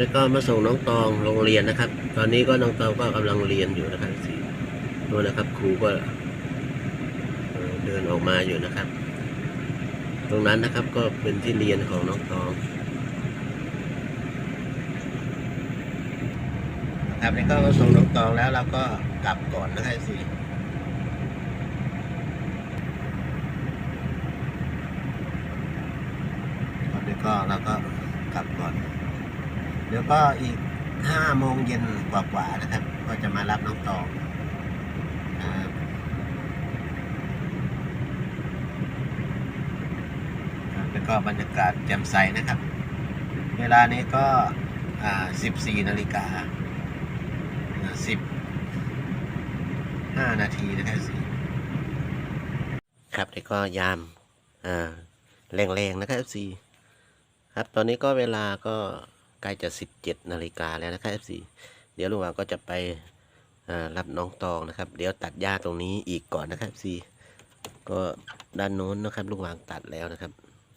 นี้ก็มาส่งน้องตองโรงเรียนนะครับ ตอนนี้ก็น้องตองก็กำลังเรียนอยู่นะครับสินู่นนะครับ ครูก็เดินออกมาอยู่นะครับ ตรงนั้นนะครับก็เป็นที่เรียนของน้องตองครับนี่ก็มาส่งน้องตองแล้วเราก็กลับก่อนนะครับสีก็เราก็กลับก่อน เดี๋ยวก็อีกห้าโมงเย็นกว่าๆนะครับ ก็จะมารับน้องตองแล้วก็บรรยากาศแจ่มใสนะครับ เวลานี้ก็อ่าสิบสี่นาฬิกาสิบห้านาทีนะครับสิครับนี่ก็ยามแรงๆนะครับสี่ครับ ตอนนี้ก็เวลาก็ ใกล้จะสิบเจ็ดนาฬิกาแล้วนะครับสี่เดี๋ยวลุงหว่างก็จะไปรับน้องตองนะครับ เดี๋ยวตัดหญ้าตรงนี้อีกก่อนนะครับสี่ก็ด้านโน้นนะครับลุงหว่างตัดแล้วนะครับ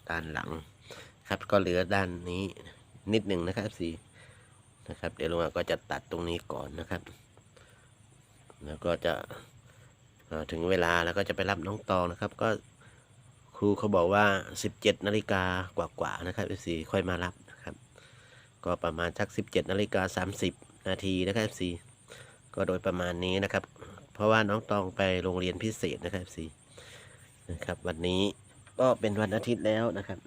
ด้านหลังครับก็เหลือด้านนี้นิดหนึ่งนะครับสีนะครับ เดี๋ยวลุงหว่างก็จะตัดตรงนี้ก่อนนะครับ แล้วก็จะถึงเวลาแล้วก็จะไปรับน้องตองนะครับ ก็ครูเขาบอกว่า 17นาฬิกากว่าๆนะครับสีค่อยมารับ ก็ประมาณสัก 17นาฬิกา30 นาทีนะครับสีก็โดยประมาณนี้นะครับ เพราะว่าน้องตองไปโรงเรียนพิเศษนะครับสีนะครับ วันนี้ก็เป็นวันอาทิตย์แล้วนะครับ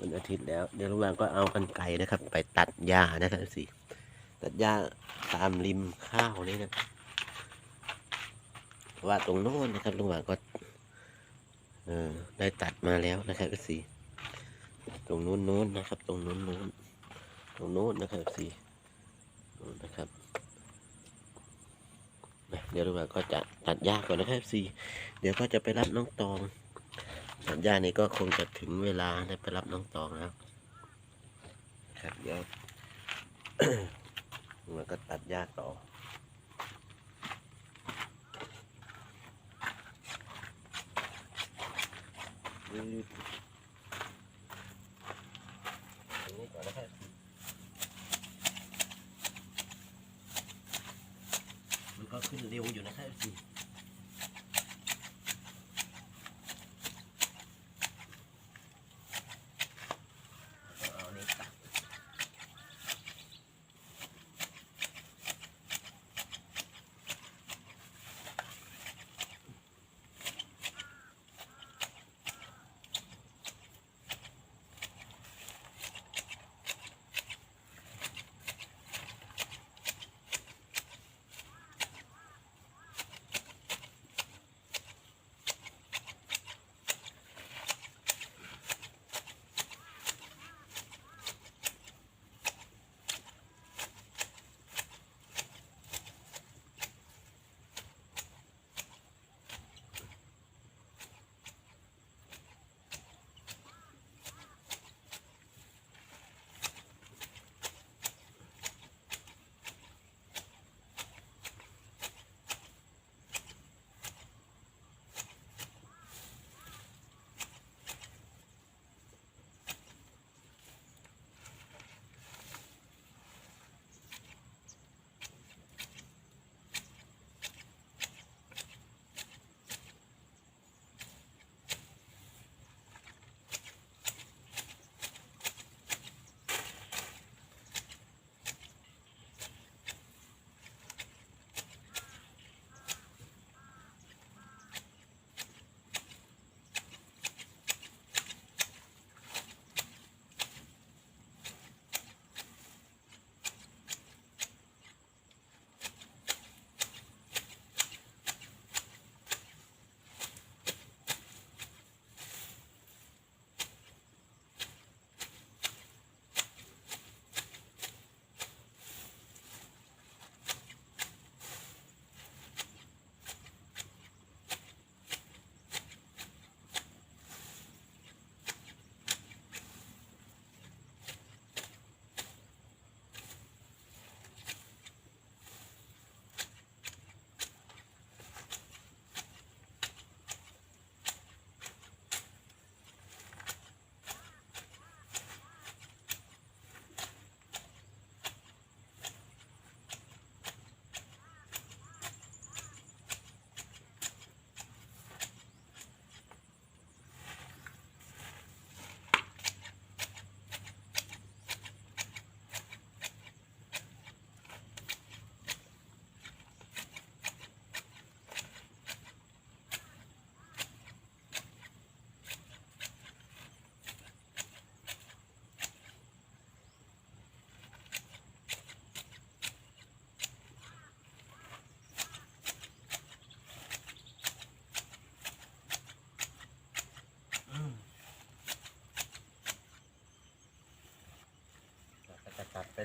วันอาทิตย์แล้วเดี๋ยวลุงวางก็เอากันไกรนะครับ ไปตัดหญ้านะครับสิตัดหญ้าตามริมข้าวนี่นะเพราะว่าตรงโน้นนะครับลุงวางก็เออได้ตัดมาแล้วนะครับสิ ตรงนู้นนู้นนะครับ ตรงนู้นนู้นตรงโน้นนะครับสินู้นนะครับนะเดี๋ยวลุงวาก็จะตัดหญ้าก่อนนะครับสิเดี๋ยวก็จะไปรับน้องตองสัดหญญานี้ก็คงจะถึงเวลาได้ไปรับน้องตองแล้วครับเดี๋ยวมันก็ตัดหญ้าต่อยืด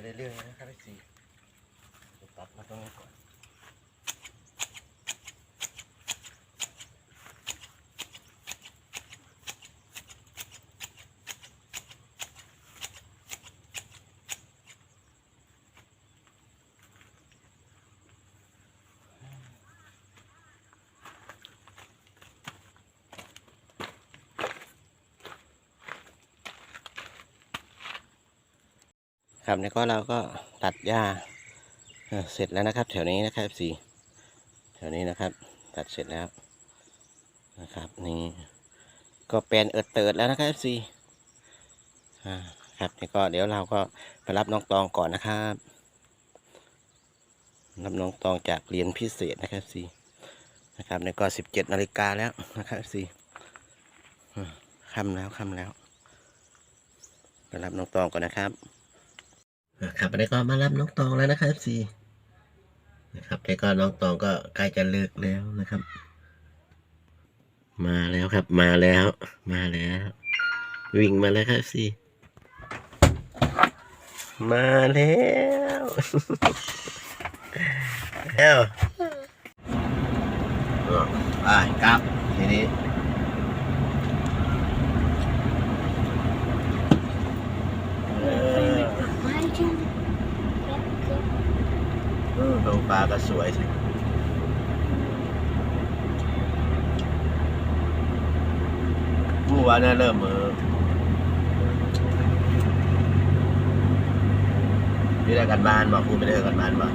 เรื่อยๆนะครับพี่ซีตัดมาตรงนี้ก่อน ครับแล้วก็เราก็ตัดหญ้าเสร็จแล้วนะครับ แถวนี้นะครับสีแถวนี้นะครับ ตัดเสร็จแล้วนะครับนี่ก็แปลนเอิดเติดแล้วนะครับสีอ่าครับนี่ก็เดี๋ยวเราก็ไปรับน้องตองก่อนนะครับรับน้องตองจากเรียนพิเศษนะครับสีนะครับนี่ก็สิบเจ็ดนาฬิกาแล้วนะครับสีค่ำแล้วค่ำแล้วไปรับน้องตองก่อนนะครับ ครับอันนี้ก็มารับน้องตองแล้วนะครับสีนะครับแล้วก็น้องตองก็ใกล้จะเลิกแล้วนะครับ มาแล้วครับ มาแล้ว มาแล้ว วิ่งมาแล้วครับสีมาแล้วแล้วอะไปกลับทีนี้เออ ไม่ใช่เก็บ เก็บเออลงปลาก็สวยสิเมื่อวานน่ะเริ่มเออไม่ได้กันบ้านบอกครูไม่ได้กันบ้านบอก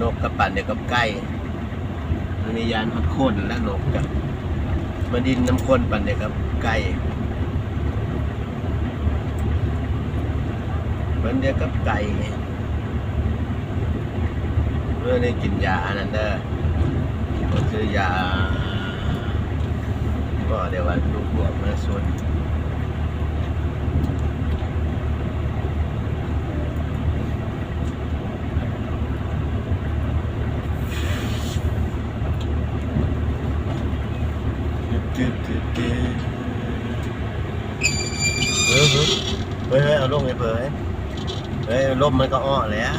นกกับปั่นเดี๋ยวกับไก่ มันมียานพัดโค่นและนกกับมาดินน้ำข้นปั่นเนี่ยครับ ไก่มันเดียวกับไก่เมื่อได้กินยาอันนั้นเด้อก็คือยา ก็เดี๋ยววันลูกบวกมาส่วน จืดจืดจืด เฮ้ยเฮ้ยเฮ้ยเฮ้ยเอาลงไปเผยเฮ้ยลมมันก็อ้อแล้ว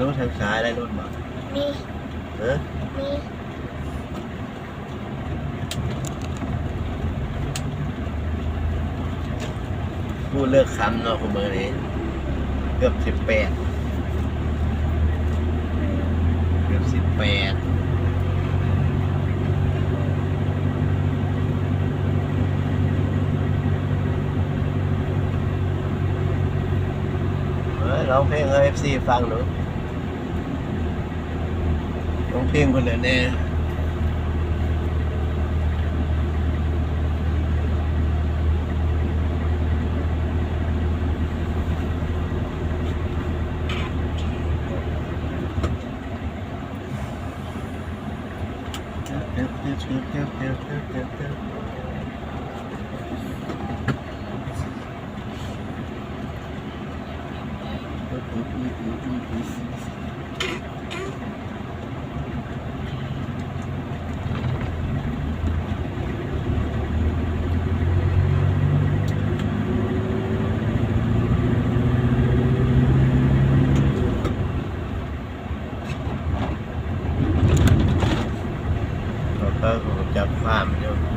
นู้นทางซ้ายได้นู่นบ่มีเออมี พูดเลิกคำเนาะคุณเบอร์นี้เกือบสิบแปดเกือบสิบแปดเฮ้ยร้องเพลงเอฟซีฟังหนูร้องเพลงคนเดียวแน่ เราก็จับความอยู่